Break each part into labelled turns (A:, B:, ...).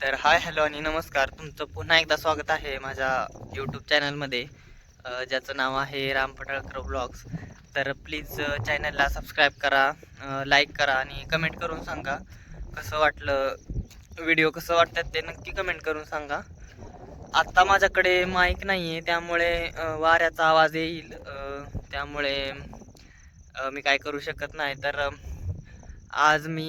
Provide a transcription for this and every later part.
A: तर hi hello आणि नमस्कार. तुमचं पुन्हा एकदा स्वागत आहे माझ्या यूट्यूब चॅनलमध्ये ज्याचं नाव आहे राम फटाळकर ब्लॉग्स तर प्लीज चॅनलला सबस्क्राईब करा लाईक करा आणि कमेंट करून सांगा कसं वाटलं व्हिडिओ कसं वाटतात ते नक्की कमेंट करून सांगा. आत्ता माझ्याकडे माईक नाही आहे त्यामुळे वाऱ्याचा आवाज येईल. त्यामुळे मी काय करू शकत नाही. तर आज मी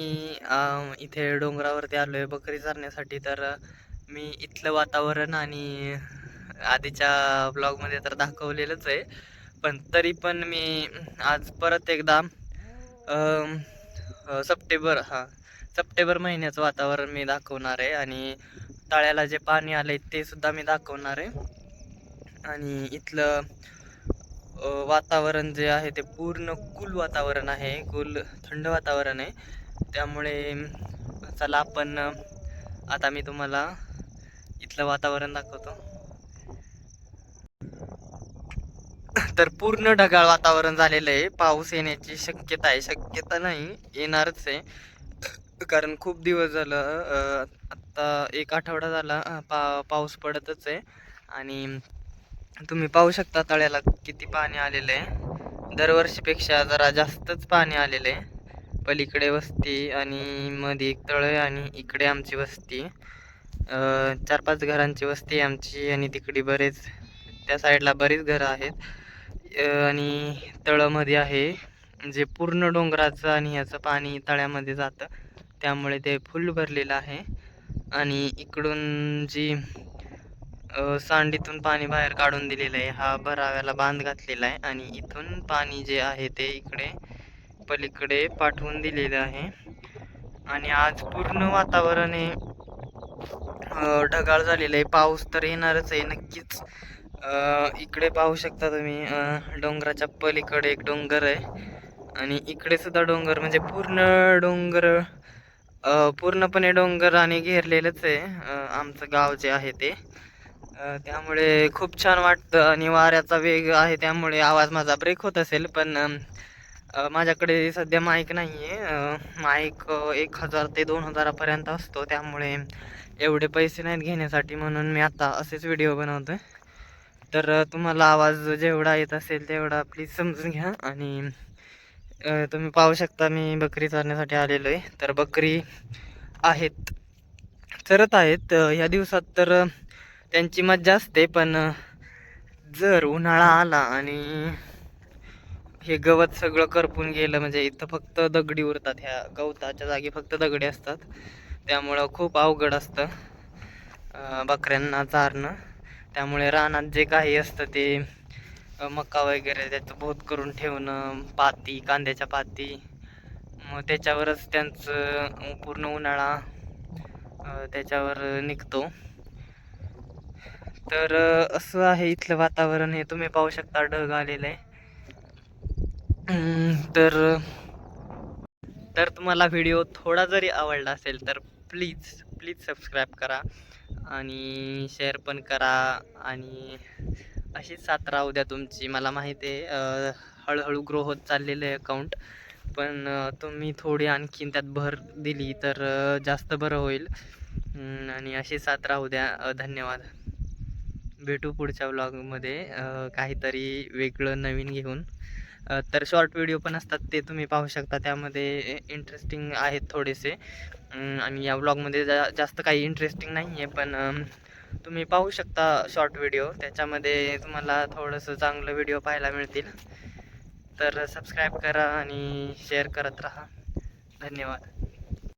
A: इथे डोंगरावरती आलो आहे बकरी चरण्यासाठी. तर मी इथलं वातावरण आणि आधीच्या ब्लॉगमध्ये तर दाखवलेलंच आहे. पण तरी पण मी आज परत एकदा सप्टेंबर हां सप्टेंबर महिन्याचं वातावरण मी दाखवणार आहे. आणि तळ्याला जे पाणी आलं आहे ते सुद्धा मी दाखवणार आहे. आणि इथलं वातावरण जे आहे ते पूर्ण कूल वातावरण आहे कूल थंड वातावरण आहे. त्यामुळे चला आपण आता मी तुम्हाला इथलं वातावरण दाखवतो. तर पूर्ण ढगाळ वातावरण झालेलं आहे. पाऊस येण्याची शक्यता आहे. शक्यता नाही येणारच आहे. कारण खूप दिवस झालं आत्ता एक आठवडा झाला पा पाऊस पडतच आहे. आणि तुम्ही पाहू शकता तळ्याला किती पाणी आलेलं आहे. दरवर्षीपेक्षा जरा जास्तच पाणी आलेलं आहे. पलीकडे वस्ती आणि मध्ये एक तळ आहे आणि इकडे आमची वस्ती. चार पाच घरांची वस्ती आमची आणि तिकडे बरेच त्या साईडला बरीच घरं आहेत. आणि तळमध्ये आहे जे पूर्ण डोंगराचं आणि ह्याचं पाणी तळ्यामध्ये जातं. त्यामुळे ते फुल भरलेलं आहे. आणि इकडून जी सांडीतून पाणी बाहेर काढून दिलेलं आहे. हा भराव्याला बांध घातलेला आहे आणि इथून पाणी जे आहे ते इकडे पलीकडे पाठवून दिलेलं आहे. आणि आज पूर्ण वातावरण हे ढगाळ झालेलं आहे. पाऊस तर येणारच आहे. नक्कीच इकडे पाहू शकता तुम्ही डोंगराच्या पलीकडे एक डोंगर आहे. आणि इकडे सुद्धा डोंगर म्हणजे पूर्ण डोंगर पूर्णपणे डोंगर आणि घेरलेलंच आहे. आमचं गाव जे आहे ते. त्यामुळे खूप छान वाटतं आणि वाऱ्याचा वेग आहे त्यामुळे आवाज माझा ब्रेक होत असेल. पण माझ्याकडे सध्या माईक नाही आहे माईक एक हजार ते दोन हजारापर्यंत असतो. त्यामुळे एवढे पैसे नाहीत घेण्यासाठी म्हणून मी आता असेच व्हिडिओ बनवतो तर तुम्हाला आवाज जेवढा येत असेल तेवढा प्लीज समजून घ्या. आणि तुम्ही पाहू शकता मी बकरी चरण्यासाठी आलेलो आहे तर बकरी आहेत चरत आहेत. ह्या दिवसात तर त्यांची मज्जा असते पण जर उन्हाळा आला आणि हे गवत सगळं करपून गेलं म्हणजे इथं फक्त दगडी उरतात ह्या गवताच्या जागी फक्त दगडी असतात. त्यामुळं खूप अवघड असतं बकऱ्यांना चारणं त्यामुळे रानात जे काही असतं ते मका वगैरे त्याचं बोत करून ठेवणं पाती कांद्याच्या पाती मग त्याच्यावरच त्यांचं पूर्ण उन्हाळा त्याच्यावर निघतो. तर असं आहे इथलं वातावरण हे तुम्ही पाहू शकता ढग आलेलं आहे. तर तर तुम्हाला व्हिडिओ थोडा जरी आवडला असेल तर प्लीज प्लीज सबस्क्राईब करा आणि शेअर पण करा आणि अशीच साथ राहू द्या तुमची. मला माहिती आहे हळूहळू ग्रो होत चाललेलं आहे अकाउंट पण तुम्ही थोडी आणखीन त्यात भर दिली तर जास्त बरं होईल. आणि अशी साथ राहू द्या. धन्यवाद. भेटू पुढच्या व्लॉगमध्ये काहीतरी वेगळं नवीन घेऊन. तर शॉर्ट व्हिडिओ पण असतात ते तुम्ही पाहू शकता. त्यामध्ये इंटरेस्टिंग आहेत थोडेसे. आणि या व्लॉगमध्ये जा जास्त काही इंटरेस्टिंग नाही आहे पण तुम्ही पाहू शकता शॉर्ट व्हिडिओ त्याच्यामध्ये तुम्हाला थोडंसं चांगलं व्हिडिओ पाहायला मिळतील. तर सबस्क्राईब करा आणि शेअर करत राहा. धन्यवाद.